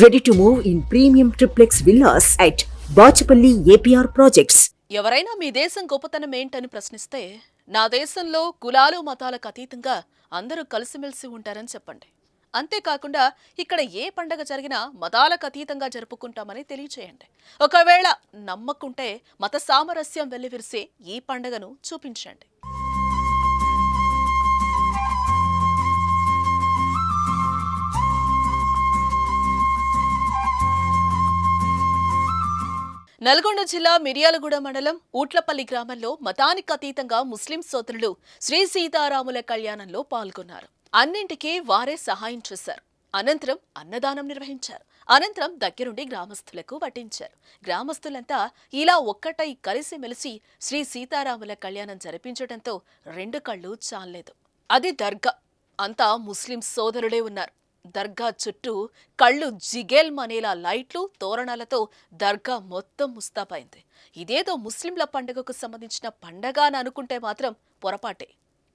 Ready to move in premium triplex villas at Bachupally APR projects ఎవరైనా మీ దేశం గొప్పతనం ఏంటని ప్రశ్నిస్తే నా దేశంలో కులాలు మతాలకు అతీతంగా అందరూ కలిసిమెలిసి ఉంటారని చెప్పండి. అంతేకాకుండా ఇక్కడ ఏ పండగ జరిగినా మతాలకు అతీతంగా జరుపుకుంటామని తెలియచేయండి. ఒకవేళ నమ్మకుంటే మత సామరస్యం వెల్లివిరిసే ఈ పండగను చూపించండి. నల్గొండ జిల్లా మిర్యాలగూడ మండలం ఊట్లపల్లి గ్రామంలో మతానికి అతీతంగా ముస్లిం సోదరులు శ్రీ సీతారాముల కళ్యాణంలో పాల్గొన్నారు. అన్నింటికీ వారే సహాయం చేశారు. అనంతరం అన్నదానం నిర్వహించారు. అనంతరం దగ్గరుండి గ్రామస్తులకు వడ్డించారు. గ్రామస్తులంతా ఇలా ఒక్కటై కలిసిమెలిసి శ్రీ సీతారాముల కళ్యాణం జరిపించడంతో రెండు కళ్ళు చాలలేదు. అది దర్గా. అంతా ముస్లిం సోదరులే ఉన్నారు. దర్గా చుట్టూ కళ్ళు జిగేల్మనేలా లైట్లు తోరణాలతో దర్గా మొత్తం ముస్తాబైంది. ఇదేదో ముస్లింల పండుగకు సంబంధించిన పండగ అని అనుకుంటే మాత్రం పొరపాటే.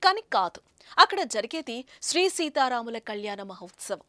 కానీ కాదు అక్కడ జరిగేది శ్రీ సీతారాముల కళ్యాణ మహోత్సవం.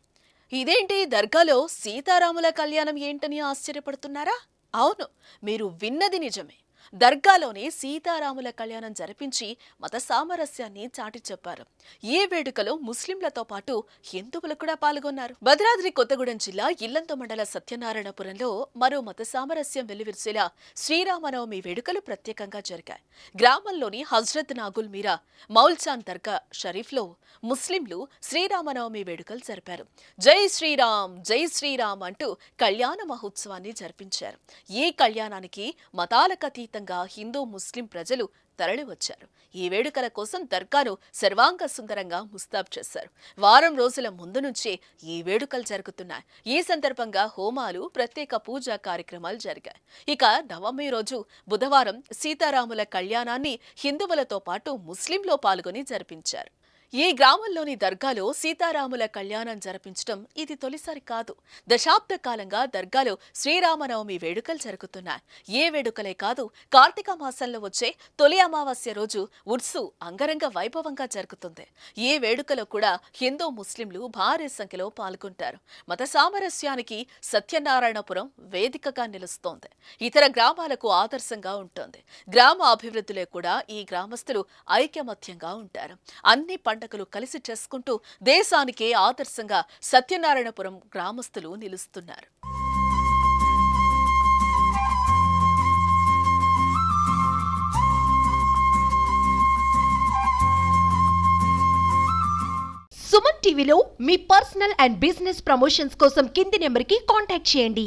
ఇదేంటి దర్గాలో సీతారాముల కళ్యాణం ఏంటని ఆశ్చర్యపడుతున్నారా? అవును మీరు విన్నది నిజమే. దర్గాలోనే సీతారాముల కళ్యాణం జరిపించి మత సామరస్యాన్ని చాటి చెప్పారు. ఈ వేడుకలో ముస్లింలతో పాటు హిందువులు కూడా పాల్గొన్నారు. భద్రాద్రి కొత్తగూడెం జిల్లా ఇల్లంత మండల సత్యనారాయణపురంలో మరో మత సామరస్యం వెల్లివిరిసేలా శ్రీరామనవమి వేడుకలు ప్రత్యేకంగా జరిగాయి. గ్రామంలోని హజ్రత్ నాగుల్ మీరా మౌల్చాన్ దర్గా షరీఫ్లో ముస్లింలు శ్రీరామనవమి వేడుకలు జరిపారు. జై శ్రీరామ్ జై శ్రీరామ్ అంటూ కళ్యాణ మహోత్సవాన్ని జరిపించారు. ఈ కళ్యాణానికి మతాలకతీత అతీతంగా హిందూ ముస్లిం ప్రజలు తరలివచ్చారు ఈ వేడుకల కోసం దర్గాను సర్వాంగ సుందరంగా ముస్తాబ్ చేశారు. వారం రోజుల ముందు నుంచే ఈ వేడుకలు జరుగుతున్నాయి. ఈ సందర్భంగా హోమాలు ప్రత్యేక పూజా కార్యక్రమాలు జరిగాయి. ఇక నవమి రోజు బుధవారం సీతారాముల కళ్యాణాన్ని హిందువులతో పాటు ముస్లింలో పాల్గొని జరిపించారు. ఈ గ్రామంలోని దర్గాలో సీతారాముల కళ్యాణం జరిపించడం ఇది తొలిసారి కాదు. దశాబ్ద కాలంగా దర్గాలో శ్రీరామనవమి వేడుకలు జరుగుతున్నాయి. ఏ వేడుకలే కాదు కార్తీక మాసంలో వచ్చే తొలి అమావాస్య రోజు ఉర్సు అంగరంగ వైభవంగా జరుగుతుంది. ఈ వేడుకలో కూడా హిందూ ముస్లింలు భారీ సంఖ్యలో పాల్గొంటారు. మత సామరస్యానికి సత్యనారాయణపురం వేదికగా నిలుస్తోంది. ఇతర గ్రామాలకు ఆదర్శంగా ఉంటుంది. గ్రామ అభివృద్ధిలో కూడా ఈ గ్రామస్తులు ఐకమత్యంగా ఉంటారు. అన్ని పండగలు కలిసి చేసుకుంటూ దేశానికే ఆదర్శంగా సత్యనారాయణపురం గ్రామస్తులు నిలుస్తున్నారు. సుమన్ టీవీలో మీ పర్సనల్ అండ్ బిజినెస్ ప్రమోషన్స్ కోసం కింది నెంబర్కి కాంటాక్ట్ చేయండి.